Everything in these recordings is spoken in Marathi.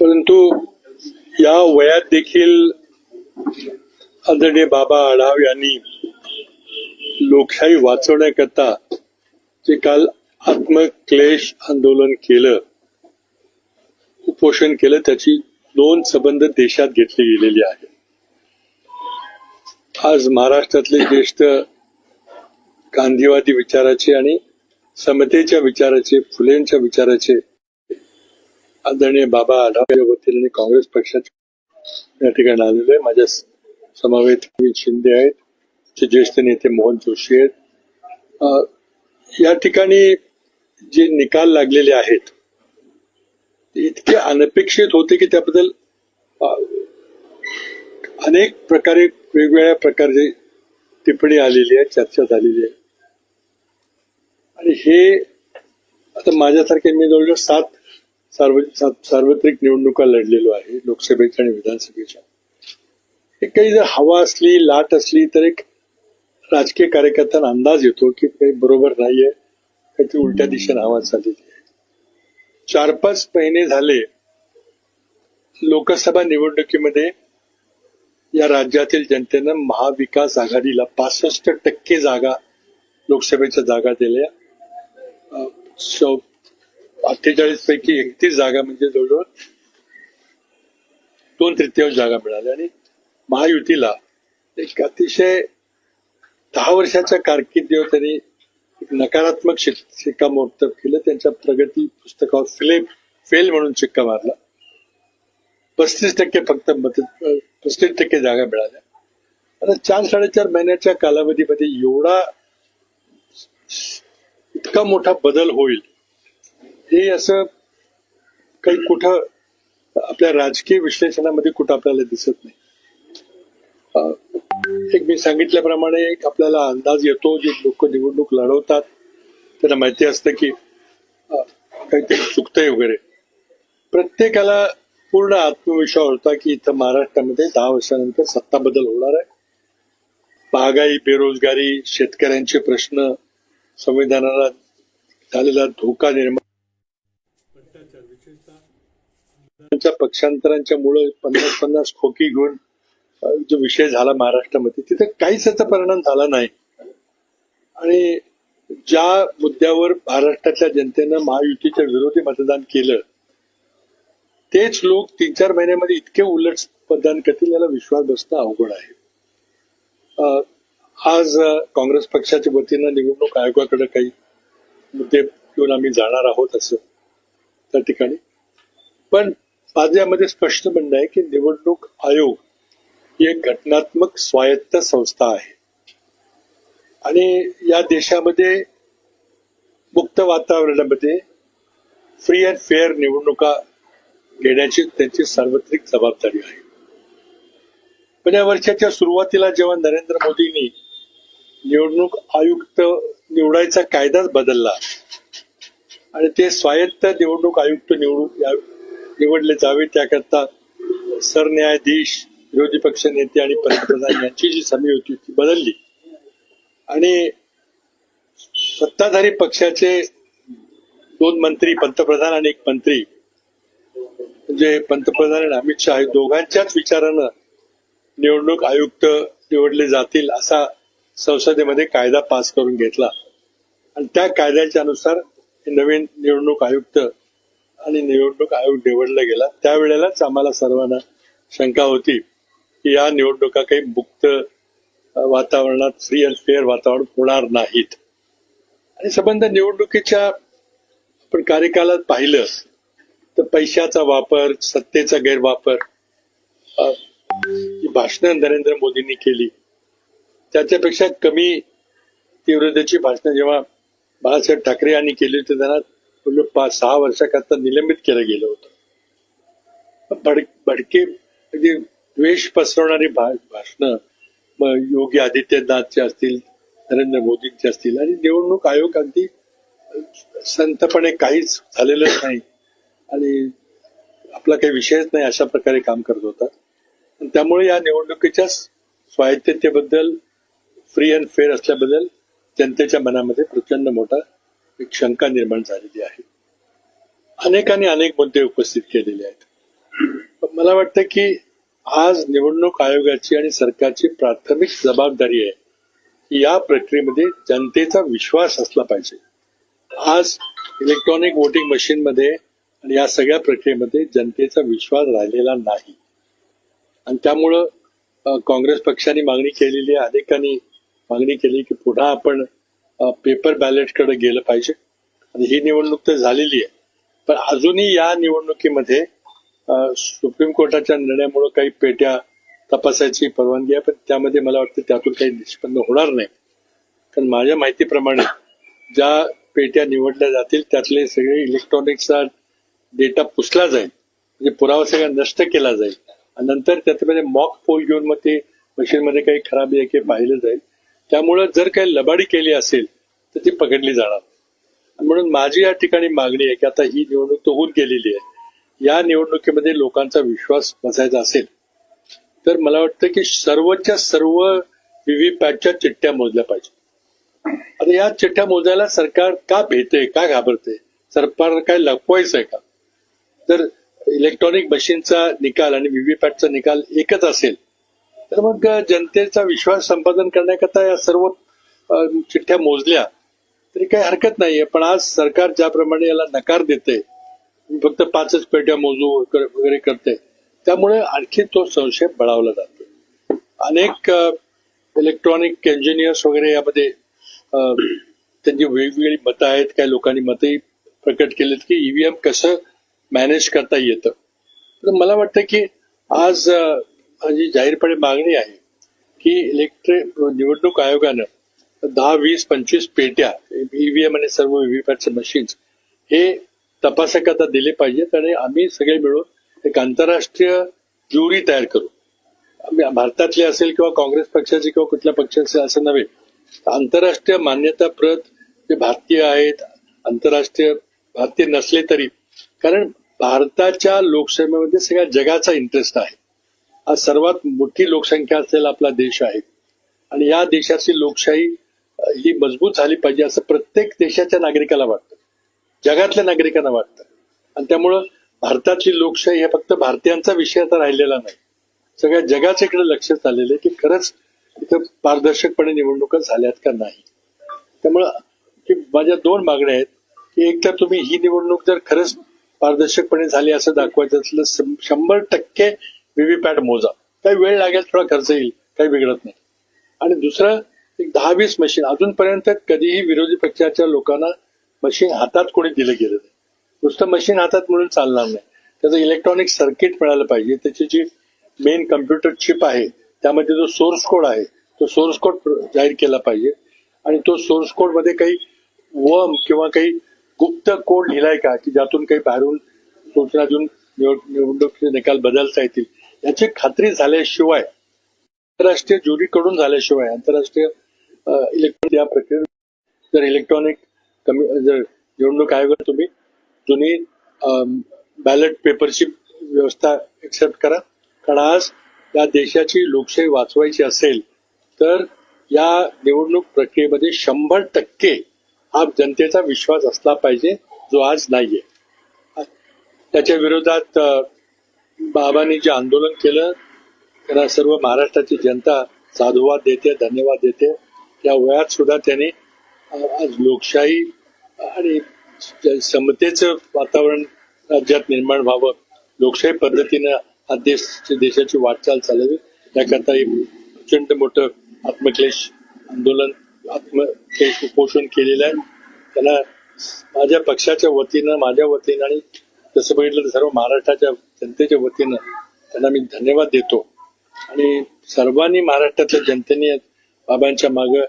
परंतु या वयात देखील आदरणीय बाबा आढाव यांनी लोकशाही वाचवण्याकरता जे काल आत्मक्लेश आंदोलन केलं उपोषण केलं त्याची दोन संबंध देशात घेतली गेलेली आहे. आज महाराष्ट्रातले ज्येष्ठ गांधीवादी विचाराचे आणि समतेच्या विचाराचे फुलेंच्या विचाराचे आदरणीय बाबा आढाव वतीने काँग्रेस पक्षाचे या ठिकाणी आलेलो आहे माझ्या समावेत शिंदे आहेत जे ज्येष्ठ नेते मोहन जोशी आहेत. या ठिकाणी जे निकाल लागलेले आहेत इतके अनपेक्षित होते की त्याबद्दल अनेक प्रकारे वेगवेगळ्या प्रकारची टिप्पणी आलेली आहे चर्चा झालेली आहे. आणि हे आता माझ्यासारखे मी जवळजवळ सात सार्वत्रिक निवडणुका लढलेलो आहे लोकसभेच्या आणि विधानसभेच्या. एक काही जर हवा असली लाट असली तर एक राजकीय कार्यकर्त्यांना अंदाज येतो की काही बरोबर नाहीये काहीतरी उलट्या दिशेने हवा चाललेली आहे. चार पाच महिने झाले लोकसभा निवडणुकीमध्ये या राज्यातील जनतेनं महाविकास आघाडीला पासष्ट टक्के जागा लोकसभेच्या जागा दिल्या. अठ्ठेचाळीस पैकी एकतीस जागा म्हणजे जवळजवळ दोन तृतीयांश जागा मिळाल्या. आणि महायुतीला एक अतिशय दहा वर्षाच्या कारकिर्दीवर त्यांनी एक नकारात्मक शिक्कामोर्तब केलं त्यांच्या प्रगती पुस्तकावर फिलेम फेल म्हणून शिक्का मारला. पस्तीस टक्के फक्त मत पस्तीस टक्के जागा मिळाल्या. आता चार साडेचार महिन्याच्या कालावधीमध्ये एवढा इतका मोठा बदल होईल हे असं काही कुठं आपल्या राजकीय विश्लेषणामध्ये कुठं आपल्याला दिसत नाही. एक मी सांगितल्याप्रमाणे एक आपल्याला अंदाज येतो जे लोक निवडणूक लढवतात. त्यांना माहिती असतं की काहीतरी चुकतंय वगैरे. प्रत्येकाला पूर्ण आत्मविश्वास होता की इथं महाराष्ट्रामध्ये दहा वर्षानंतर सत्ता बदल होणार आहे. महागाई बेरोजगारी शेतकऱ्यांचे प्रश्न संविधानाला झालेला धोका निर्माण भ्रष्टाचार विशेषतः त्यांच्या पक्षांतरांच्या मुळे पन्नास पन्नास खोकी घेऊन जो विषय झाला महाराष्ट्रामध्ये तिथे काहीच त्याचा परिणाम झाला नाही. आणि ज्या मुद्द्यावर महाराष्ट्रातल्या जनतेनं महायुतीच्या विरोधी मतदान केलं तेच लोक तीन चार महिन्यामध्ये इतके उलट मतदान करतील याला विश्वास बसणं अवघड आहे. आज काँग्रेस पक्षाच्या वतीनं निवडणूक आयोगाकडे काही मुद्दे घेऊन आम्ही जाणार आहोत असं त्या ठिकाणी. पण आज यामध्ये स्पष्ट म्हणणं आहे की निवडणूक आयोग ही एक घटनात्मक स्वायत्त संस्था आहे. आणि या देशामध्ये मुक्त वातावरणामध्ये फ्री अँड फेअर निवडणुका घेण्याची त्यांची सार्वत्रिक जबाबदारी आहे. पण या वर्षाच्या सुरुवातीला जेव्हा नरेंद्र मोदींनी निवडणूक आयुक्त निवडायचा कायदाच बदलला आणि ते स्वायत्त निवडणूक आयुक्त निवडून निवडले जावे त्याकरता सरन्यायाधीश विरोधी पक्ष नेते आणि पंतप्रधान यांची जी समी होती ती बदलली. आणि सत्ताधारी पक्षाचे दोन मंत्री पंतप्रधान आणि एक मंत्री म्हणजे पंतप्रधान आणि अमित शहा दोघांच्याच विचारानं निवडणूक आयुक्त निवडले जातील असा संसदेमध्ये कायदा पास करून घेतला. आणि त्या कायद्याच्या अनुसार नवीन निवडणूक आयुक्त आणि निवडणूक आयोग निवडला गेला. त्यावेळेलाच आम्हाला सर्वांना शंका होती की या निवडणुका काही मुक्त वातावरणात फ्री अँड फेअर वातावरण होणार नाहीत. आणि संबंध निवडणुकीच्या आपण कार्यकालात पाहिलं तर पैशाचा वापर सत्तेचा गैरवापर भाषणं नरेंद्र मोदींनी केली त्याच्यापेक्षा कमी तीव्रतेची भाषणं जेव्हा बाळासाहेब ठाकरे यांनी केली होती त्यांना पाच सहा वर्षाकरता निलंबित केलं गेलं होतं. भड भडके म्हणजे द्वेष पसरवणारी भा भाषणं योगी आदित्यनाथचे असतील नरेंद्र मोदींचे असतील आणि निवडणूक आयोग अगदी संतपणे काहीच झालेलं नाही. आणि आपला काही विषयच नाही अशा प्रकारे काम करत होता. त्यामुळे या निवडणुकीच्या स्वायत्ततेबद्दल फ्री अँड फेअर असल्याबद्दल जनतेच्या मनामध्ये प्रचंड मोठा एक शंका निर्माण झालेली आहे. अनेकांनी अनेक मुद्दे उपस्थित केलेले आहेत. मला वाटतं की आज निवडणूक आयोगाची आणि सरकारची प्राथमिक जबाबदारी आहे की या प्रक्रियेमध्ये जनतेचा विश्वास असला पाहिजे. आज इलेक्ट्रॉनिक वोटिंग मशीनमध्ये आणि या सगळ्या प्रक्रियेमध्ये जनतेचा विश्वास राहिलेला नाही. आणि त्यामुळं काँग्रेस पक्षाने मागणी केलेली आहे. अनेकांनी मागणी केली की पुन्हा आपण पेपर बॅलेटकडे गेलं पाहिजे. आणि ही निवडणूक तर झालेली आहे. पण अजूनही या निवडणुकीमध्ये सुप्रीम कोर्टाच्या निर्णयामुळे काही पेट्या तपासायची परवानगी आहे पण त्यामध्ये मला वाटतं त्यातून काही निष्पन्न होणार नाही. कारण माझ्या माहितीप्रमाणे ज्या पेट्या निवडल्या जातील त्यातले सगळे इलेक्ट्रॉनिक्सचा डेटा पुसला जाईल. म्हणजे पुरावा सगळा नष्ट केला जाईल. आणि नंतर त्याच्यामध्ये मॉक पोल घेऊन मग ते मशीनमध्ये काही खराबी आहे की पाहिलं जाईल. त्यामुळं जर काही लबाडी केली असेल तर ती पकडली जाणार. म्हणून माझी या ठिकाणी मागणी आहे की आता ही निवडणूक तर होऊन गेलेली आहे. या निवडणुकीमध्ये लोकांचा विश्वास बसायचा असेल तर मला वाटतं की सर्वच्या सर्व व्हीव्हीपॅटच्या चिठ्ठ्या मोजल्या पाहिजे. आता या चिठ्ठ्या मोजायला सरकार का भेटते का घाबरते सरकार काय लपवायचं आहे का? तर इलेक्ट्रॉनिक मशीनचा निकाल आणि व्हीव्हीपॅटचा निकाल एकच असेल तर मग जनतेचा विश्वास संपादन करण्याकरता या सर्व चिठ्ठ्या मोजल्या तरी काही हरकत नाहीये. पण आज सरकार ज्याप्रमाणे याला नकार देते फक्त पाचच पेट्या मोजू वगैरे वगैरे करते त्यामुळे आणखी तो संशय बळावला जातो. अनेक इलेक्ट्रॉनिक इंजिनियर्स वगैरे यामध्ये त्यांची वेगवेगळी मतं आहेत. काही लोकांनी मतही प्रकट केलेत की ईव्हीएम कसं मॅनेज करता येतं. तर मला वाटतं की आज माझी जाहीरपणे मागणी आहे की इलेक्ट्रिक निवडणूक आयोगानं दहा वीस पंचवीस पेट्या ईव्हीएम आणि सर्व व्हीव्हीपॅटचे मशीन्स हे तपासकता दिले पाहिजेत आणि आम्ही सगळे मिळून एक आंतरराष्ट्रीय ज्युरी तयार करू. भारतातले असेल किंवा काँग्रेस पक्षाचे किंवा कुठल्या पक्षाचे असं नव्हे आंतरराष्ट्रीय मान्यताप्रत जे भारतीय आहेत आंतरराष्ट्रीय भारतीय नसले तरी कारण भारताच्या लोकसभेमध्ये सगळ्या जगाचा इंटरेस्ट आहे. हा सर्वात मोठी लोकसंख्या असलेला आपला देश आहे. आणि या देशाची लोकशाही ही मजबूत झाली पाहिजे असं प्रत्येक देशाच्या नागरिकाला वाटतं. जगातल्या नागरिकांना वाटतं. आणि त्यामुळं भारताची लोकशाही हे फक्त भारतीयांचा विषय आता राहिलेला नाही. सगळ्या जगाच्या इकडे लक्ष चाललेलं आहे की खरंच इथं पारदर्शकपणे निवडणुका झाल्यात का नाही. त्यामुळं की माझ्या दोन मागण्या आहेत की एक तर तुम्ही ही निवडणूक जर खरंच पारदर्शकपणे झाली असं दाखवायचं असलं शंभर टक्के व्हीव्हीपॅट मोजा. काही वेळ लागेल थोडा खर्च येईल काही बिघडत नाही. आणि दुसरं एक दहा वीस मशीन अजूनपर्यंत कधीही विरोधी पक्षाच्या लोकांना मशीन हातात कोणी दिलं गेलं नाही. नुसतं मशीन हातात म्हणून चालणार नाही. त्याचं इलेक्ट्रॉनिक सर्किट मिळालं पाहिजे. त्याची जी मेन कम्प्युटर चिप आहे त्यामध्ये जो सोर्स कोड आहे तो सोर्स कोड जाहीर केला पाहिजे. आणि तो सोर्स कोडमध्ये काही वम किंवा काही गुप्त कोड लिहिलाय का की ज्यातून काही बाहेरून सूचना देऊन निवडणुकीचे निकाल बदलता येतील? याची खात्री झाल्याशिवाय आंतरराष्ट्रीय ज्युरीकडून झाल्याशिवाय आंतरराष्ट्रीय इलेक्ट्रॉनिक या प्रक्रियेत जर इलेक्ट्रॉनिक कमी जर निवडणूक आयोगात तुम्ही जुनी बॅलेट पेपरची व्यवस्था एक्सेप्ट करा. कारण आज या देशाची लोकशाही वाचवायची असेल तर या निवडणूक प्रक्रियेमध्ये शंभर टक्के हा जनतेचा विश्वास असला पाहिजे जो आज नाहीये. त्याच्या विरोधात बाबांनी जे आंदोलन केलं त्यांना सर्व महाराष्ट्राची जनता साधुवाद देते धन्यवाद देते. त्या वयात सुद्धा त्यांनी आज लोकशाही आणि समतेचं वातावरण राज्यात निर्माण व्हावं. लोकशाही पद्धतीनं हा देश देशाची वाटचाल चालावी. त्याकरता एक प्रचंड मोठं आत्मक्लेश आंदोलन आत्मक्लेश उपोषण केलेलं आहे. त्यांना माझ्या पक्षाच्या वतीनं माझ्या वतीनं आणि तसं बघितलं तर सर्व महाराष्ट्राच्या जनतेच्या वतीनं त्यांना मी धन्यवाद देतो. आणि सर्वांनी महाराष्ट्रातल्या जनतेने बाबांच्या मागे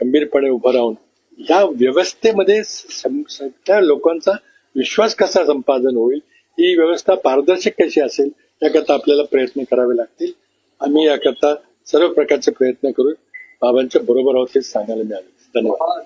खंबीरपणे उभं राहून या व्यवस्थेमध्ये सम- सगळ्या लोकांचा विश्वास कसा संपादन होईल ही व्यवस्था पारदर्शक कशी असेल याकरता आपल्याला प्रयत्न करावे लागतील. आम्ही याकरता सर्व प्रकारचे प्रयत्न करू. बाबांच्या बरोबर आहोत हे सांगायला मिळाले. धन्यवाद.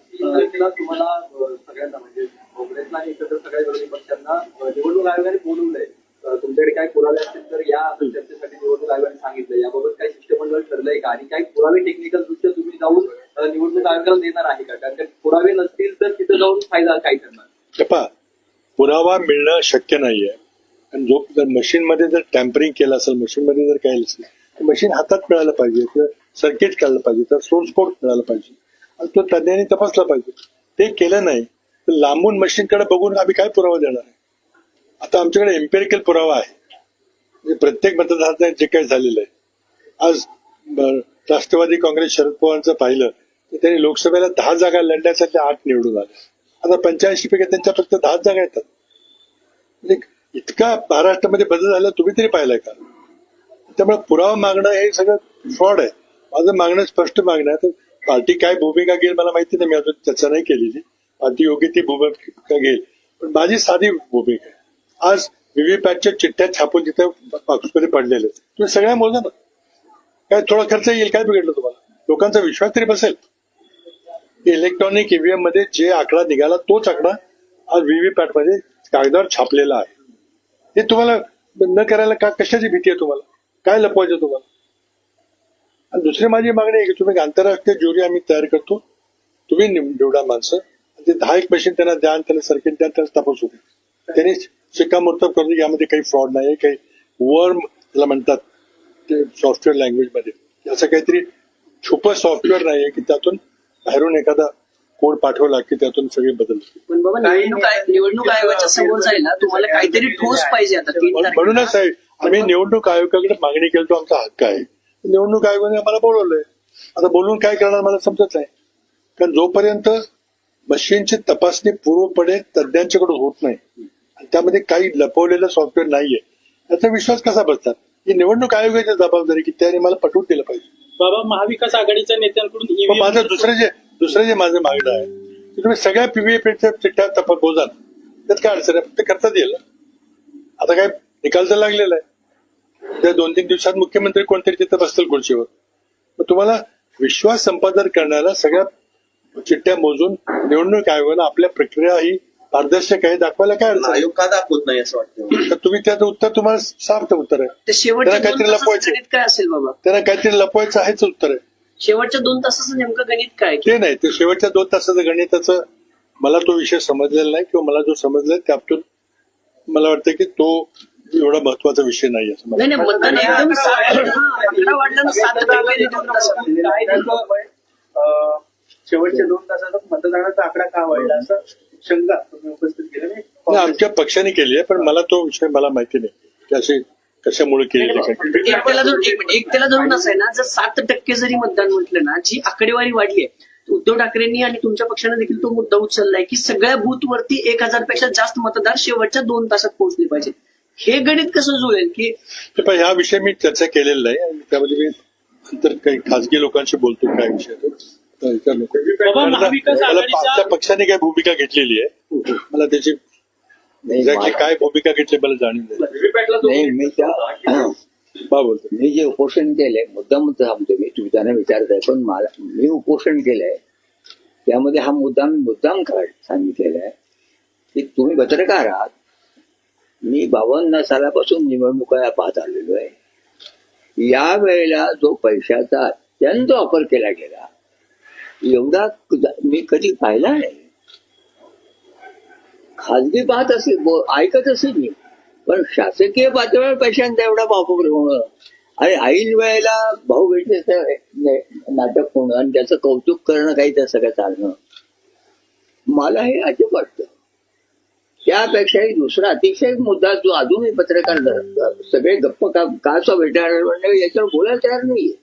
काँग्रेसला आणि सगळ्या विरोधी पक्षांना निवडणूक आयोगाने बोलवलंय तुमच्याकडे काय पुरावे असतील तर या चर्चेसाठी निवडणूक आयोगाने सांगितलं याबाबत काही शिष्टमंडळ ठरलंय का? आणि काही पुरावे टेक्निकल दृष्ट्या तुम्ही जाऊन निवडणूक आयोगाला देणार आहे का? कारण पुरावे नसतील तर तिथं जाऊन फायदा काय करणार? पुरावा मिळणं शक्य नाहीये. आणि जो जर मशीनमध्ये जर टॅम्परिंग केलं असेल मशीनमध्ये जर काही असेल तर मशीन हातात मिळालं पाहिजे तर सर्किट काढलं पाहिजे तर सोर्स कोड मिळाला पाहिजे. आणि तो तज्ञांनी तपासला पाहिजे. ते केलं नाही लांबून मशीनकडे बघून आम्ही काय पुरावा देणार आहे? आता आमच्याकडे एम्पेरिकल पुरावा आहे. म्हणजे प्रत्येक मतदारसंघात जे काही झालेलं आहे. आज राष्ट्रवादी काँग्रेस शरद पवारांचं पाहिलं तर त्यांनी लोकसभेला दहा जागा लढण्याच्या त्या आठ निवडून आल्या आता पंच्याऐंशी पैकी त्यांच्या फक्त दहा जागा येतात. म्हणजे इतका महाराष्ट्रामध्ये बदल झाला तुम्ही तरी पाहिलाय का? त्यामुळे पुरावा मागणं हे सगळं फ्रॉड आहे. माझं मागणं स्पष्ट मागणं आहे. तर पार्टी काय भूमिका घेईल मला माहिती नाही. मी अजून चर्चा नाही केलेली. अति योग्य ती भूमिका घेईल. पण माझी साधी भूमिका आहे. आज व्हीव्हीपॅटच्या चिठ्ठ्या छापून तिथे बॉक्समध्ये पडलेले तुम्ही सगळ्या मोजा ना. काय थोडा खर्च येईल काय बिघडलं तुम्हाला? लोकांचा विश्वास तरी बसेल. इलेक्ट्रॉनिक ईव्हीएममध्ये जे आकडा निघाला तोच आकडा आज व्हीव्हीपॅटमध्ये कागदावर छापलेला आहे. हे तुम्हाला न करायला का कशाची भीती आहे तुम्हाला? काय लपवायचं तुम्हाला? आणि दुसरी माझी मागणी आहे की तुम्ही आंतरराष्ट्रीय ज्युरी आम्ही तयार करतो. तुम्ही निवडा माणसं. ते दहा एक मशीन त्यांना द्या आणि त्यांना सर्किट द्या त्यांना तपासू. त्यांनी शिक्कामोर्तब करून यामध्ये काही फ्रॉड नाही काही वर्म त्याला म्हणतात ते सॉफ्टवेअर लँग्वेजमध्ये. असं काहीतरी छुप सॉफ्टवेअर नाहीये की त्यातून बाहेरून एखादा कोड पाठवला की त्यातून सगळे बदल होतील. पण बाबा निवडणूक आय- निवडणूक आयोगाच्या समोर जायला तुम्हाला काहीतरी ठोस पाहिजे आता. म्हणूनच आहे आम्ही निवडणूक आयोगाकडे मागणी केली तो आमचा हक्क आहे. निवडणूक आयोगाने आम्हाला बोलवलंय. आता बोलून काय करणार मला समजत नाही. कारण जोपर्यंत मशीनची तपासणी पूर्वपणे तज्ज्ञांच्याकडून होत नाही. आणि त्यामध्ये काही लपवलेलं सॉफ्टवेअर नाहीये. याचा विश्वास कसा बसतात? ही निवडणूक आयोगाची जबाबदारी की त्याने मला पटवून दिलं पाहिजे. बाबा महाविकास आघाडीच्या नेत्यांकडून माझं दुसरं जे दुसरं जे माझं मागणं आहे की तुम्ही सगळ्या पीव्हीएपीच्या चिठ्ठ्या तपास बोजा. त्यात काय अडचण आहे? फक्त खर्चात येईल. आता काय निकाल तर लागलेला आहे. त्या दोन तीन दिवसात मुख्यमंत्री कोणतरी तिथं बसतील खुर्चीवर. मग तुम्हाला विश्वास संपादन करण्याला सगळ्या चिठ्ठ्या मोजून निवडणूक आयोगानं आपल्या प्रक्रिया ही पारदर्शक आहे दाखवायला काय अडचण? आहे? आयोग का दाखवत नाही असं वाटतं तर तुम्ही त्याचं उत्तर तुम्हाला साफ उत्तर आहे. ते शेवटच्या त्याला दोन काहीतरी तासाचं लपवायचं. गणित काय असेल बाबा? त्यांना काहीतरी लपवायचं आहेच उत्तर आहे. शेवटच्या दोन तासाचं नेमकं गणित काय? ते नाही ते शेवटच्या दोन तासाचं गणिताचं मला तो विषय समजलेला नाही किंवा मला जो समजलाय त्यातून मला वाटतं की तो एवढा महत्त्वाचा विषय नाही असं मला नाही नाही मतदान एकदम सात हा, आकडा वाढला ना सात टक्के दोन तासात. काय नेमकं, अं, शेवटच्या दोन तासात मतदानाचा आकडा का वाढला असं शंका तुम्ही उपस्थित केली नाही आमच्या पक्षाने केली आहे पण मला तो विषय मला माहिती नाही की असे कशामुळे केलेली काय एक त्याला धरून एक त्याला धरून असं आहे ना जर सात टक्के जरी मतदान म्हटलं ना जी आकडेवारी वाढली आहे उद्धव ठाकरेंनी आणि तुमच्या पक्षाने देखील तो मुद्दा उचललाय की सगळ्या बूथवरती एक हजारपेक्षा जास्त मतदार शेवटच्या दोन तासात पोहोचले पाहिजे. हे गणित कसं जुळेल की ह्या विषयी मी चर्चा केलेला नाही आणि त्यामध्ये मी नंतर काही खासगी लोकांशी बोलतो काय विषय आमच्या पक्षाने काय भूमिका घेतलेली आहे? मला त्याची एक्झॅक्टली काय भूमिका घेतली मला जाणीव नाही. मी त्या बा बोलतो. मी जे उपोषण केलंय मुद्दाम सांगतो मी तुम्ही त्यांना विचारताय पण मला मी उपोषण केलंय. त्यामध्ये हा मुद्दा मी मुद्दाम काढ सांगितलेला आहे की तुम्ही पत्रकार आहात. मी बावन्न सालापासून निवडणुका पाहत आलेलो आहे. या वेळेला जो पैशाचा अत्यंत वापर केला गेला एवढा मी कधी पाहिला नाही. खाजगी पाहत असेल ऐकत असेल मी. पण शासकीय पातळीवर पैशांचा एवढा वापर होणं आणि ऐन वेळेला भाऊ भेटण्याचं नाटक होणं आणि त्याचं कौतुक करणं काही त्या सगळं चालणं. मला हे अजिब वाटतं त्यापेक्षाही दुसरा अतिशय मुद्दा जो अजूनही पत्रकार सगळे गप्प का काचा भेटायला याच्यावर बोलायला तयार नाहीये.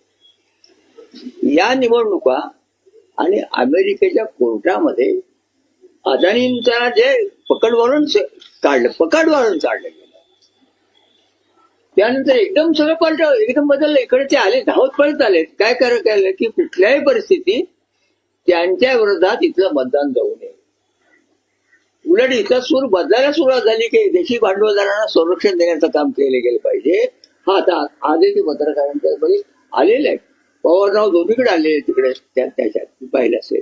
या निवडणुका आणि अमेरिकेच्या कोर्टामध्ये अदानींचा जे पकड वॉरंट काढलं पकड वॉरंट काढलं गेलं. त्यानंतर एकदम सगळं पलट एकदम बदललं. इकडे ते आले धावत पळत आले. काय करायला केलं की कुठल्याही परिस्थितीत त्यांच्या विरोधात इथलं मतदान जाऊ नये. उलट इथं सूर बदलायला सुरुवात झाली की देशी भांडवलदारांना संरक्षण देण्याचं काम केलं गेलं पाहिजे. हा आता आजही पत्रकारांच्या आलेले आलेलं आहे. पवारराव दोन्हीकडे आले तिकडे त्याच्यात पाहिलं असेल.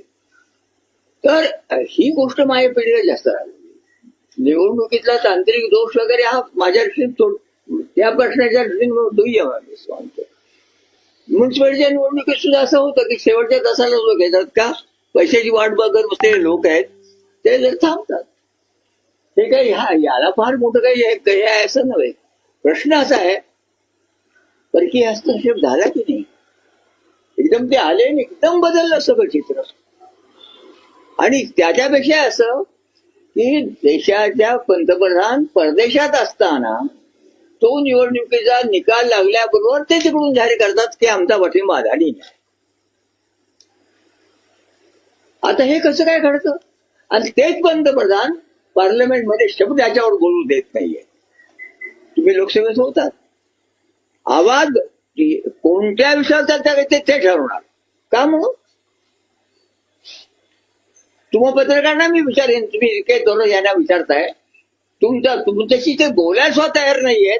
तर ही गोष्ट माझ्या पिढीला जास्त राहिली. निवडणुकीतला तांत्रिक दोष वगैरे हा माझ्या दृष्टीने तो त्या प्रश्नाच्या दृष्टीने दुय्यम आहे असं म्युन्सिपालिटीच्या निवडणुकीत सुद्धा असं होतं की शेवटच्या तासाला लोक येतात का? पैशाची वाट बघत बसलेले लोक आहेत ते जर थांबतात. हे काही हा याला फार मोठं काही हे आहे असं नव्हे. प्रश्न असा आहे परकीय हस्तक्षेप झाला की नाही? एकदम ते आले आणि एकदम बदललं सगळं चित्र. आणि त्याच्यापेक्षा असं की देशाच्या पंतप्रधान परदेशात असताना तो निवडणुकीचा निकाल लागल्याबरोबर ते तिकडून जाहीर करतात की आमचा पाठिंबा अदानी आता हे कसं काय घडतं? आणि तेच पंतप्रधान पार्लमेंटमध्ये शब्द याच्यावर बोलू देत नाहीये. तुम्ही लोकसभेत होतात. आवाज की- कोणत्या विषयाचा त्या- ते ते ठरवणार. का मग? तुम्हा पत्रकारांना मी विचारेन तुम्ही काही दोन यांना विचारताय. तुमच्या तुमच्याशी ते बोलायला सुद्धा तयार नाहीयेत.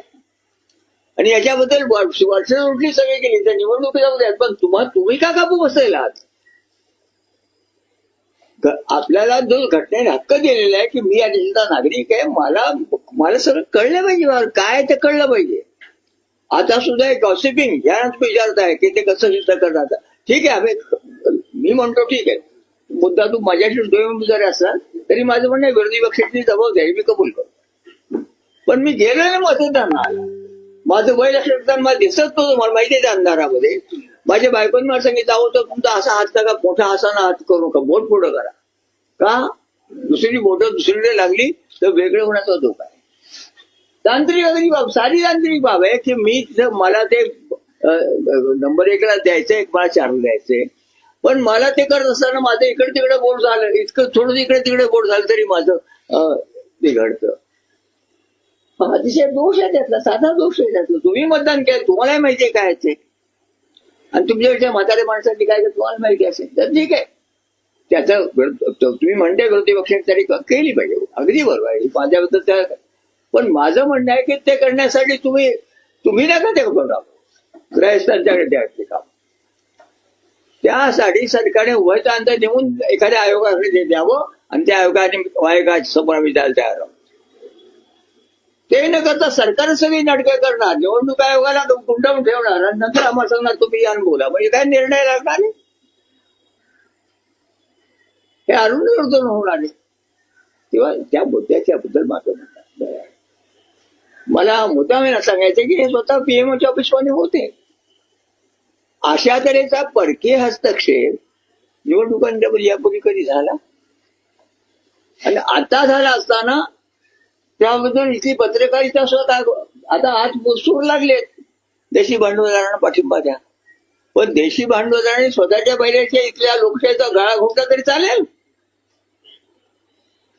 आणि याच्याबद्दल वर्ष उठली सगळी केली तर निवडणुकीच्या जाऊ आहेत. पण तुम्हा तुम्ही का काबू बसलेला आहात? आपल्याला जो घटनेने हक्क दिलेला आहे की मी या देशाचा नागरिक आहे. मला मला सगळं कळलं पाहिजे. मला काय ते कळलं पाहिजे. आता सुद्धा एक गॉसिपिंग ह्याच तुम्ही विचारताय की ते कसं सिद्ध करणार ठीक आहे अभे मी म्हणतो ठीक आहे. मुद्दा तू माझ्याशी दोन जरी असला तरी माझं म्हणणं आहे, विरोधी पक्षाची जबाबदारी मी कबूल करतो. पण मी गेलो नाही मतदानाला. माझं वय लक्षात मला दिसत नव्हतं मला माहिती आहे अंधारामध्ये. माझ्या बायकोने मला सांगितलं अहो तर तुमचा असा हात नका मोठा असा हात करू नका बोट पुढं करा. का? दुसरी बोट दुसरीकडे लागली तर वेगळं होण्याचा धोका आहे. तांत्रिक अगदी बाब सारी तांत्रिक बाब आहे की मी तिथं मला ते नंबर एकला द्यायचं एक मला चार द्यायचंय पण मला ते करत असताना माझं इकडे तिकडे बोट झालं इतकं थोडं इकडे तिकडे बोट झालं तरी माझं बिघडतं. अतिशय दोष आहे त्यातला साधा दोष आहे त्यातला. तुम्ही मतदान केलं तुम्हालाही माहिती आहे काय ते आणि तुमच्याकडच्या म्हातारे माणसाची काय तुम्हाला माहिती असेल. तर ठीक आहे. त्याचं तुम्ही म्हणते विरोधी पक्षाने तरी केली पाहिजे. अगदी बरोबर आहे. माझ्याबद्दल त्या पण माझं म्हणणं आहे की ते करण्यासाठी तुम्ही तुम्ही नका ते करू ग्रहस्थांच्याकडे काम. त्यासाठी सरकारने वयचा अंतर देऊन एखाद्या आयोगाकडे ते द्यावं आणि त्या आयोगाने आयोगाच्या समोर आम्ही द्यायला तयार ते न करता सरकार सगळी नाटकं करणार. निवडणूक आयोगाला गुंडवून ठेवणार आणि नंतर आम्हाला सांगणार तुम्ही यान बोला. म्हणजे काय निर्णय लागणार नाही हे अरुण होणार नाही तेव्हा त्या मुद्द्याच्याबद्दल माझं म्हणणं आहे. मला मुद्दामेला सांगायचं की हे स्वतः पीएमओच्या ऑफिसमध्ये होते. अशा तऱ्हेचा परकीय हस्तक्षेप निवडणुकांच्या यापूर्वी कधी झाला? आणि आता झाला असताना त्याबद्दल इथली पत्रकारिता स्वतः आता आज सूर लागलेत. देशी भांडवलदारांना पाठिंबा द्या. पण देशी भांडवलदारांनी स्वतःच्या बैलाच्या इथल्या लोकशाहीचा गाळा घोटला तरी चालेल?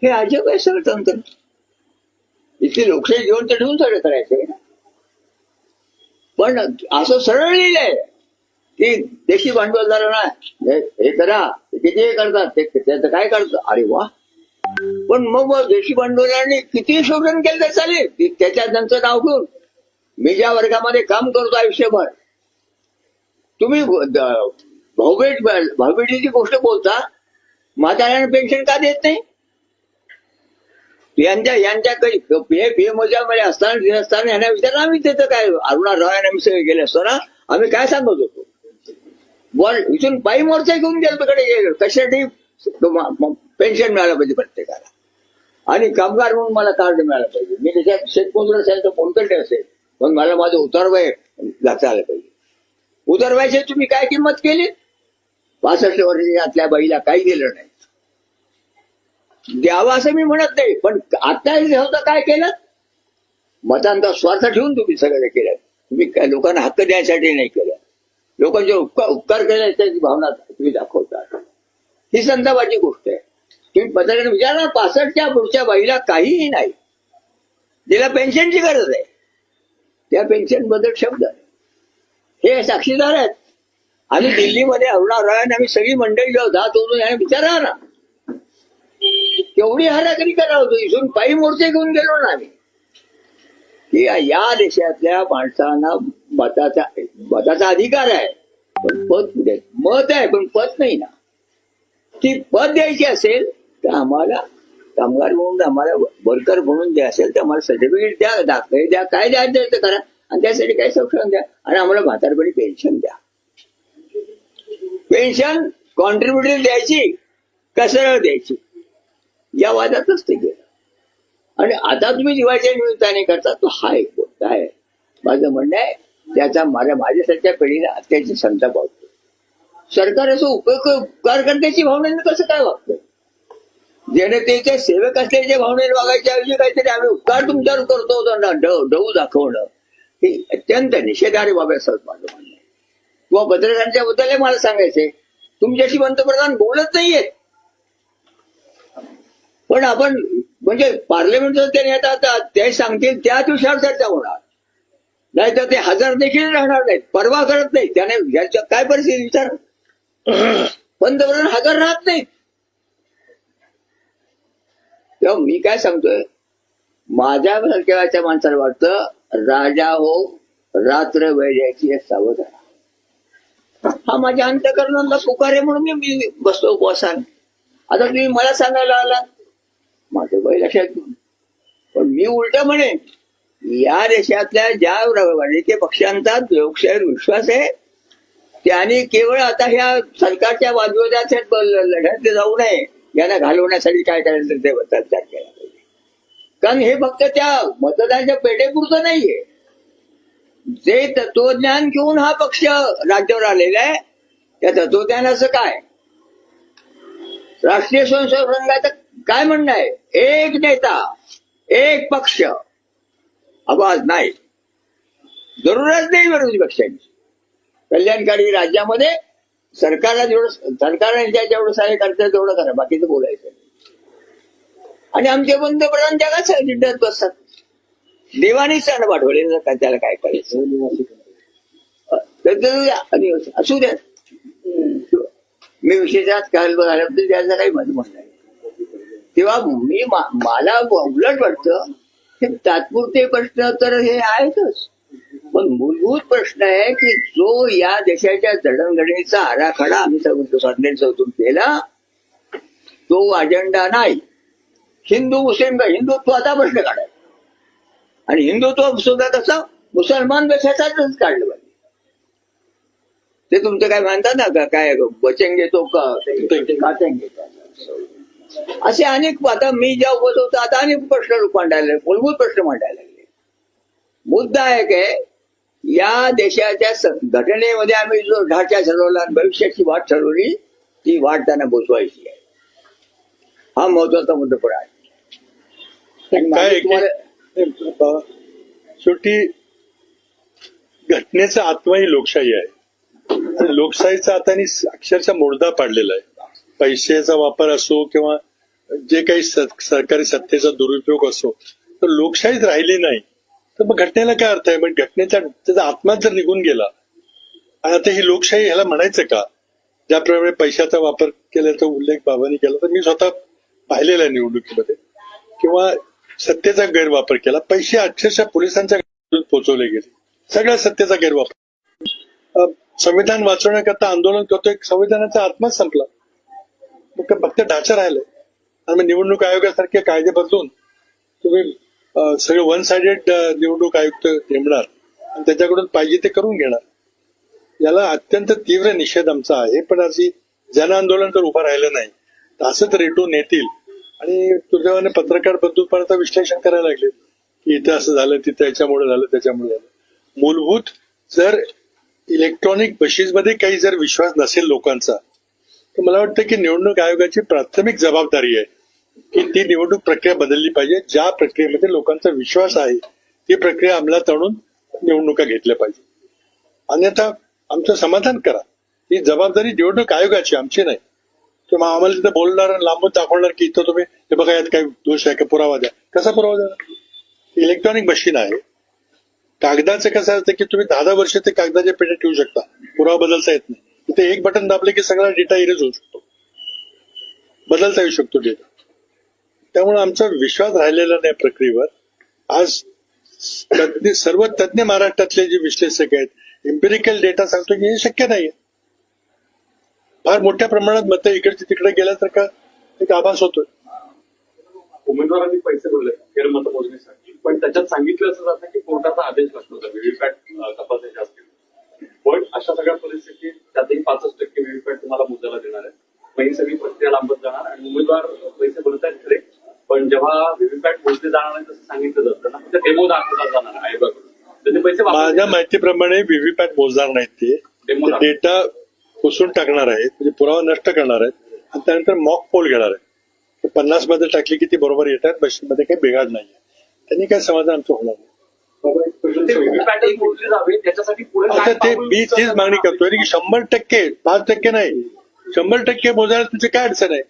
हे अजब आहे सर तंत्र. इथली लोकशाही जिवंत ठेवून सगळं करायचे पण असं सरळ लिहिलंय की देशी भांडवलदारांना हे हे करा किती हे करतात ते त्याचं काय करतात अरे वा. पण मग देशी भांडवलांनी किती शोषण केलं तर चालेल? ती- त्याच्या त्यांचं नाव घेऊन मी ज्या वर्गामध्ये काम करतो आयुष्यभर तुम्ही भाऊबेट भाऊबेटीची गोष्ट बोलता म्हाताऱ्यांना पेन्शन का देत नाही? यांच्या यांच्या काही पीएमओच्या मध्ये असताना असताना यांना विचारलं आम्ही त्याचं काय अरुणा रॉय आम्ही सगळे गेले असताना आम्ही काय सांगत होतो? वर इथून पायी मोर्चा घेऊन गेलो तिकडे गेलो. कशासाठी? पेन्शन मिळालं पाहिजे प्रत्येकाला. आणि कामगार म्हणून मला कार्ड मिळालं पाहिजे. मी त्याच्यात शेतमजूर असेल तर कोणकडे असेल पण मला माझं उतारवय जाता आलं पाहिजे. उतारवायचे तुम्ही काय किंमत केली? पासष्ट वर्षाच्या आतल्या बाईला काही दिलं नाही. द्यावं असं मी म्हणत नाही. पण आता होतं काय केलं? मतांचा स्वार्थ ठेवून तुम्ही सगळं केलं. तुम्ही काय लोकांना हक्क द्यायसाठी नाही केलं. लोकांचे उपकार उपकार केला त्याची भावना तुम्ही दाखवता. ही संतापाची गोष्ट आहे. तुम्ही पत्रकार विचारा पासष्टच्या पुढच्या बाईला काहीही नाही. तिला पेन्शनची गरज आहे. त्या पेन्शनबद्दल शब्द आहे. हे साक्षीदार आहेत. आणि दिल्लीमध्ये अरुणा रॉयन आम्ही सगळी मंडळी जाऊ दहा तोडून आणि विचारा ना. केवढी हाराकरी करा होतो. इथून पायी मोर्चे घेऊन गेलो ना आम्ही. की या देशातल्या माणसांना मताचा मताचा अधिकार आहे. पण पद कुठे? मत आहे पण पद नाही ना. ती पद द्यायची असेल तर आम्हाला कामगार म्हणून आम्हाला वर्कर म्हणून द्या असेल तर आम्हाला सर्टिफिकेट द्या दाखले द्या काय द्यायचं ते करा. आणि त्यासाठी काय संरक्षण द्या. आणि आम्हाला म्हातारपणी पेन्शन द्या. पेन्शन कॉन्ट्रीब्युटर द्यायची का सरळ द्यायची? या वादातच ते गेलं. आणि आता तुम्ही दिवाळीच्या निमित्ताने करता तो हा एक गोष्ट आहे. माझं म्हणणं आहे त्याचा माझ्या माझ्यासारख्या पिढीला अत्याची संताप वाटतो. सरकार असं उपयोग उपकार करण्याची भावनेने कसं काय वागतं? जनतेच्या सेवक असल्याच्या भावनेने वागायच्या ऐवजी काहीतरी आम्ही उपकार तुमच्यावर करतो तर डव दाखवणं. हे अत्यंत निषेधारे बाब असं माझं म्हणणं किंवा पत्रकारांच्या बद्दल मला सांगायचंय तुमच्याशी पंतप्रधान बोलत नाहीयेत. पण आपण म्हणजे पार्लमेंटचं त्यांनी येतात आता ते सांगतील त्याच विषयावर चर्चा होणार. नाही तर ते हजर देखील राहणार नाहीत परवा करत नाही त्याने याच्या काय परिस्थिती विचार? पंतप्रधान हजर राहत नाहीत. तेव्हा मी काय सांगतोय? माझ्या सारख्या माणसाला वाटतं राजा हो रात्र वैजायची सावध हा माझ्या अंतकरणाला पुकारे आहे म्हणून मी- बसतो उपवासाने. आता तुम्ही मला सांगायला आला माझं वय लक्षात पण मी उलट म्हणे या देशातल्या ज्या राजकीय पक्षांचा लोकशाहीवर विश्वास आहे त्यांनी केवळ आता ह्या सरकारच्या बाजूच्या लढ्यात जाऊ नये यांना घालवण्यासाठी काय करायचं ते विचार केला पाहिजे. कारण हे फक्त त्या मतदानाच्या पेढेपुरतं नाहीये. जे तत्वज्ञान घेऊन हा पक्ष राज्यावर आलेला आहे त्या तत्वज्ञानाचं काय? राष्ट्रीय स्वयंसेवक संघाचं काय म्हणणं आहे? एक नेता एक पक्ष. आवाज नाही. जरूरच नाही विरोधी पक्षांची. कल्याणकारी राज्यामध्ये सरकारला जेवढं सरकारने जेवढं सहाय्य करतं तेवढं करा बाकीचं बोलायचं. आणि आमचे पंतप्रधान जगात जिड्यात बसतात देवानीच त्याला पाठवले काय त्याला काय करायचं? असू द्या. मी विशेषात काल तर त्याचं काही मत म्हणणं नाही. तेव्हा मी मला उलट वाटतं हे तात्पुरते प्रश्न तर हे आहेतच. पण मूलभूत प्रश्न आहे की जो या देशाच्या जडणघडणीचा आराखडा आम्ही स्वातंत्र्य चौथून केला तो अजेंडा नाही. हिंदू मुस्लिम हिंदुत्वाचा प्रश्न काढायचा आणि हिंदुत्व सुद्धा कसं? मुसलमान देशाचाच काढलं पाहिजे. ते तुमचं काय म्हणतात ना काय बचेंगे तो का. असे अनेक आता मी ज्या होतो आता अनेक प्रश्न मांडायला लागले, मूलभूत प्रश्न मांडायला लागले. मुद्दा एक आहे या देशाच्या घटनेमध्ये आम्ही जो ढाचा ठरवला भविष्याची वाट ठरवली ती वाट त्यांना पोचवायची आहे. हा महत्त्वाचा मुद्दा पण आहे. शेवटी घटनेचा आत्मा ही लोकशाही आहे. लोकशाहीचा आता अक्षरशः मोडदा पाडलेला आहे. पैशाचा वापर असो किंवा जे काही सरकारी सत्तेचा दुरुपयोग असो तर लोकशाहीच राहिली नाही. तर मग घटनेला काय अर्थ आहे? पण घटनेचा त्याचा आत्माच जर निघून गेला आणि आता ही लोकशाही ह्याला म्हणायचं का? ज्याप्रमाणे पैशाचा वापर केल्याचा उल्लेख बाबांनी केला तर मी स्वतः पाहिलेला आहे निवडणुकीमध्ये. किंवा सत्तेचा गैरवापर केला पैसे अक्षरशः पोलिसांच्या पोहोचवले गेले. सगळ्या सत्तेचा गैरवापर. संविधान वाचवण्याकरता आंदोलन करतोय संविधानाचा आत्माच संपला. मग ते फक्त ढाचा राहिलंय आणि मग निवडणूक आयोगासारखे कायदे बदलून तुम्ही सगळे वन साइडेड निवडणूक आयुक्त नेमणार. आणि त्याच्याकडून पाहिजे ते करून घेणार. याला अत्यंत तीव्र निषेध आमचा आहे पण अशी जन आंदोलन तर उभं राहिलं नाही. तर असंच रेटून येतील आणि तुझ्यावाने पत्रकार बंधू पण आता विश्लेषण करायला लागले की इथं असं झालं तिथं याच्यामुळे झालं त्याच्यामुळे झालं. मूलभूत जर इलेक्ट्रॉनिक बशीजमध्ये काही जर विश्वास नसेल लोकांचा तर मला वाटतं की निवडणूक आयोगाची प्राथमिक जबाबदारी आहे की ती निवडणूक प्रक्रिया बदलली पाहिजे. ज्या प्रक्रियेमध्ये लोकांचा विश्वास आहे ती प्रक्रिया अंमलात आणून निवडणुका घेतल्या पाहिजे. अन्यथा आमचं समाधान करा. ही जबाबदारी निवडणूक आयोगाची आमची नाही. किंवा आम्हाला तिथं बोलणार लांबून दाखवणार की इथं तुम्ही हे बघा यात काही दोष आहे का? पुरावा द्या. कसा पुरावा द्या? इलेक्ट्रॉनिक मशीन आहे. कागदाचं कसं असतं की तुम्ही दहा दहा वर्ष ते कागदाच्या पेट्या ठेवू शकता. पुरावा बदलता येत नाही. ते एक बटन दाबले की सगळा डेटा इरेज होऊ शकतो. बदलता येऊ शकतो डेटा. त्यामुळे आमचा विश्वास राहिलेला नाही प्रक्रियेवर. आज तज्ञ सर्व तज्ज्ञ महाराष्ट्रातले जे विश्लेषक आहेत इम्पेरिकल डेटा सांगतो की हे शक्य नाहीये. फार मोठ्या प्रमाणात मत इकडचे तिकडे गेल्यासारखा एक आभास होतोय. उमेदवारांनी पैसे भरले फेरमतमोजणीसाठी पण त्याच्यात सांगितलं असं जातं की कोर्टाचा आदेश लागतो. व्हीव्हीपॅट तपासायचे पण अशा सगळ्या परिस्थितीत त्यातही पाचच टक्के व्हीव्हीपॅट तुम्हाला मुद्द्याला देणार आहे. मग ही सगळी प्रक्रिया लांबत जाणार आणि उमेदवार पैसे भरत आहेत खरे पण जेव्हा व्हीव्हीपॅट मोजले जाणार फक्त डेमो दाखवला जाणार आहे. बघ. तर ते पैसे माझ्या माहितीप्रमाणे व्हीव्हीपॅट मोजणार नाहीत ते. दाखव. डेटा पुसून टाकणार आहेत म्हणजे पुरावा नष्ट करणार आहेत आणि त्यानंतर मॉक पोल घेणार आहेत. पन्नासमध्ये टाकली की ती बरोबर येतात मशीनमध्ये काही बिघाड नाहीये. त्यांनी काय समाधान आमचं होणार नाही. ते ही मी तीच मागणी? करतोय की शंभर टक्के पाच टक्के नाही. शंभर टक्के मोजायला तुझी काय अडचण आहे?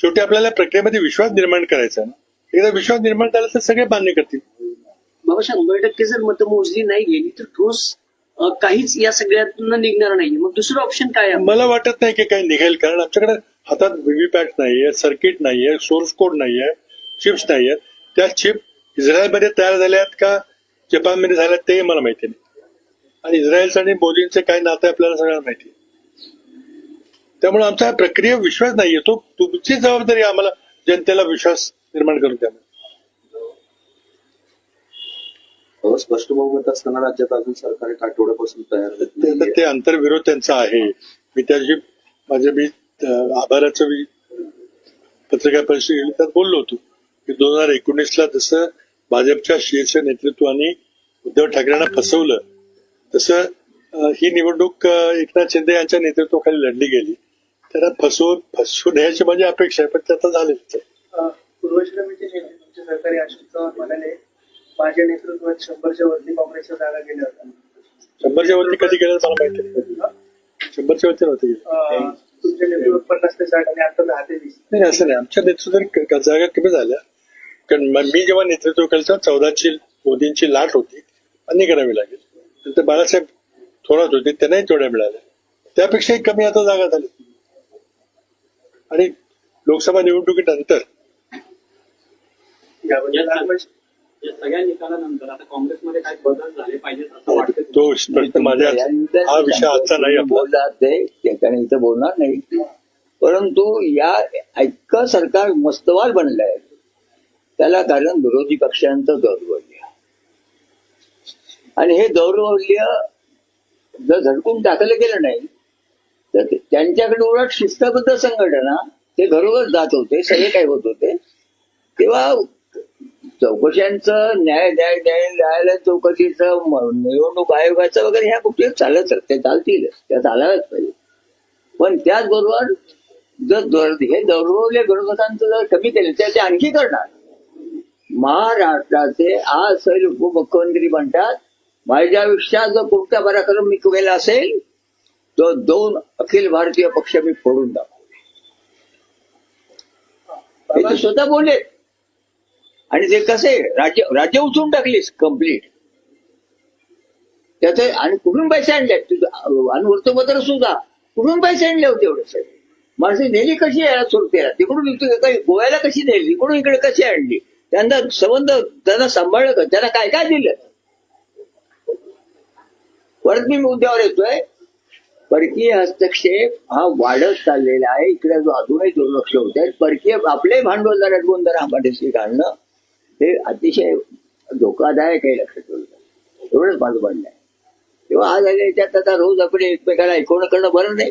शेवटी आपल्याला प्रक्रियेमध्ये विश्वास निर्माण करायचा एकदा विश्वास निर्माण झाला तर सगळे मान्य करतील. बाबा शंभर टक्के जर मतं मोजली नाही गेली तर ठोस काहीच या सगळ्यातून निघणार नाहीये. मग दुसरं ऑप्शन काय आहे? मला वाटत नाही की काही निघेल कारण आमच्याकडे हातात व्हीव्हीपॅट नाहीये सर्किट नाहीये सोर्स कोड नाहीये चिप्स नाहीये. त्या चिप इस्रायलमध्ये तयार झाल्या आहेत का? जपानमध्ये आहेत ते मला माहिती नाही. आणि इस्रायलचं आणि मोदींचे काय नातं आहे आपल्याला सगळ्यांना माहिती. त्यामुळे आमचा या प्रक्रियेवर विश्वास नाहीये तो तुमची जबाबदारी आम्हाला जनतेला विश्वास निर्माण करून द्या स्पष्ट बहुमत असताना राज्यात अजून सरकार एक आठवड्यापासून तयार ते अंतर्विरोध त्यांचा आहे. मी त्याची माझ्या मी आभाराचं मी पत्रकार परिषदेत त्यात बोललो होतो. की दोन हजार एकोणीसला जसं भाजपच्या शीर्ष नेतृत्वाने उद्धव ठाकरेंना फसवलं. तसं ही निवडणूक एकनाथ शिंदे यांच्या नेतृत्वाखाली लढली गेली. त्यांना फसवून फसवू नयाची माझी अपेक्षा आहे पण ते आता झालेच तुमचे सहकारी अशोक चव्हाण म्हणाले माझ्या नेतृत्वात शंभरच्या वरती काँग्रेसच्या जागा गेल्या होत्या. शंभरच्या वरती कधी गेलं मला माहिती शंभरच्या वरती नव्हते तुमच्या नेतृत्वात पन्नास ते साठ आणि आता दहा ते वीस. नाही असं नाही. आमच्या नेतृत्वात जागा कमी झाल्या. कारण म- जेव्हा नेतृत्व केलं तेव्हा चौदाची मोदींची लाट होती. आणि करावी लागेल नंतर बाळासाहेब थोरात होते त्यांनाही तेवढ्या मिळाल्या. त्यापेक्षाही कमी आता जागा झाल्या आणि लोकसभा निवडणुकीनंतर या सगळ्या निकालानंतर आता काँग्रेसमध्ये काय बदल झाले पाहिजेत असं वाटतं तो प्रश्न माझ्या हा विषय आजचा नाही ते त्याच्याने इथं बोलणार नाही. परंतु या इतकं सरकार मस्तवाल बनलंय. त्याला कारण विरोधी पक्षांचं दौर्बल्य. आणि हे दौर्बल्य जर झटकून टाकलं गेलं नाही तर त्यांच्याकडे उलट शिस्तबद्ध संघटना ते घरोघर जात होते सगळे काय होत होते तेव्हा चौकशांचं न्याय न्याय न्याय न्यायालय चौकशीचं निवडणूक आयोगाचं वगैरे ह्या गोष्टी चालत ते चालतीलच त्या चालायलाच पाहिजे. पण त्याचबरोबर जर हे दौरवले विरोधकांचं जर कमी केलं तर ते आणखी करणार. महाराष्ट्राचे आज सैल उपमुख्यमंत्री म्हणतात माझ्या आयुष्यात जर कोणता पराक्रम मी केला असेल तो दोन अखिल भारतीय पक्ष मी फोडून दाखवले स्वतः बोलले. आणि ते कसे? राज्य राज्य उचलून टाकलीस कंप्लीट त्याचे आणि कुठून पैसे आणले? आणि वृत्तपत्र सुद्धा. कुठून पैसे आणले होते एवढे सगळे? माणसं नेली कशी यायला सुरतेला तिकडून काही गोव्याला कशी नेली? इकडून इकडे कशी आणली? त्यांना संबंध त्यांना सांभाळलं का? त्यांना काय काय दिलं? परत मी मुद्द्यावर येतोय. परकीय हस्तक्षेप हा वाढत चाललेला आहे. इकडे जो अजूनही दुर्लक्ष होत. आहे परकीय आपले भांडवलदारात जरा दोन जरा हे अतिशय धोकादायक आहे लक्षात ठेवलं एवढंच माझं म्हणणं आहे. तेव्हा आज आले याच्यात आता रोज आपण एकमेकाला ऐकवणं करणं बरं नाही.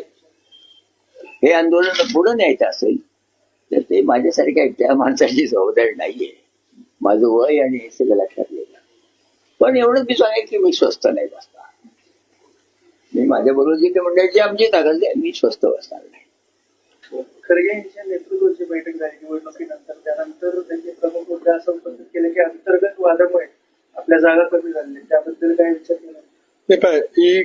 हे आंदोलन पुढे न्यायचं असेल तर ते माझ्यासारख्या त्या माणसाची जबाबदारी नाहीये. माझं वय आणि हे सगळं लक्षात येईल पण एवढंच मी सांगेल की मी स्वस्त नाही बसणार. मी माझ्या बरोबर जी काही मंडळाची आमची ताकद मी स्वस्त बसणार नाही. खरगे यांच्या नेतृत्वाची बैठक झाली. निवडणुकीनंतर त्यानंतर त्यांचे प्रमुख मुद्दे असं उपस्थित केले की अंतर्गत वादामुळे आपल्या जागा कमी झाल्या. त्याबद्दल काय विचार केला? नाही पाय ही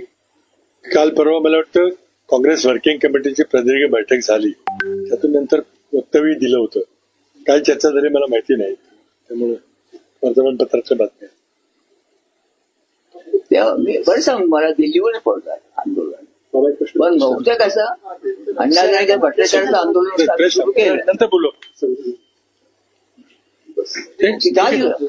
काल परवा मला वाटतं काँग्रेस वर्किंग कमिटीची प्रदीर्घ बैठक झाली. त्यातून नंतर वक्तव्य दिलं होतं. काय चर्चा झाली मला माहिती नाही. त्यामुळे वर्तमानपत्राच्या बातम्या. तेव्हा मी बरं सांग मला दिल्लीवर पडतात आंदोलन. पण बहुतेक असं अण्णासाहेब भट्टाचार्याचं आंदोलन प्रेस सुरू केलं नंतर बोलू. झालं